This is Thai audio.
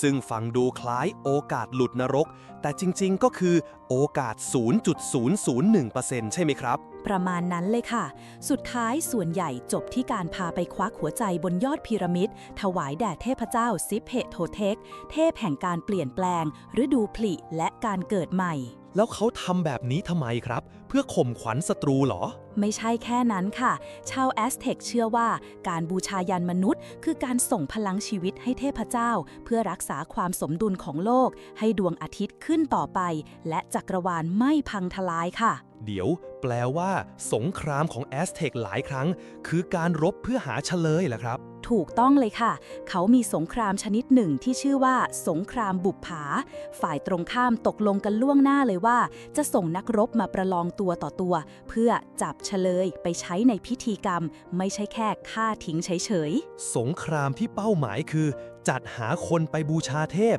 ซึ่งฟังดูคล้ายโอกาสหลุดนรก แต่จริงๆก็คือโอกาส 0.001%ใช่ไหมครับ ประมาณนั้นเลยค่ะ สุดท้ายส่วนใหญ่จบที่การพาไปควักหัวใจบนยอดพีระมิด ถวายแด่เทพเจ้าซิปเพโทเทค เทพแห่งการเปลี่ยนแปลง ฤดูผลิและการเกิดใหม่ แล้วเขาทำแบบนี้ทำไมครับ เพื่อข่มขวัญศัตรูเหรอ ไม่ใช่แค่นั้นค่ะ ชาวแอสเท็กเชื่อว่าการบูชายันมนุษย์ คือการส่งพลังชีวิตให้เทพเจ้า เพื่อรักษาความสมดุลของโลก ให้ดวงอาทิตย์ขึ้นต่อไป และจักรวาลไม่พังทลายค่ะ เดี๋ยว แปลว่า สงครามของแอสเท็กหลายครั้ง คือการรบเพื่อหาเฉลยเหรอครับ ถูกต้องเลยค่ะ เขามีสงครามชนิดหนึ่งที่ชื่อว่า สงครามบุปผา ฝ่ายตรงข้ามตกลงกันล่วงหน้าเลยว่า จะส่งนักรบมาประลองตัวต่อตัว เพื่อจับเฉลยไปใช้ในพิธีกรรม ไม่ใช่แค่ฆ่าทิ้งเฉยๆ สงครามที่เป้าหมายคือ จัดหาคนไปบูชาเทพ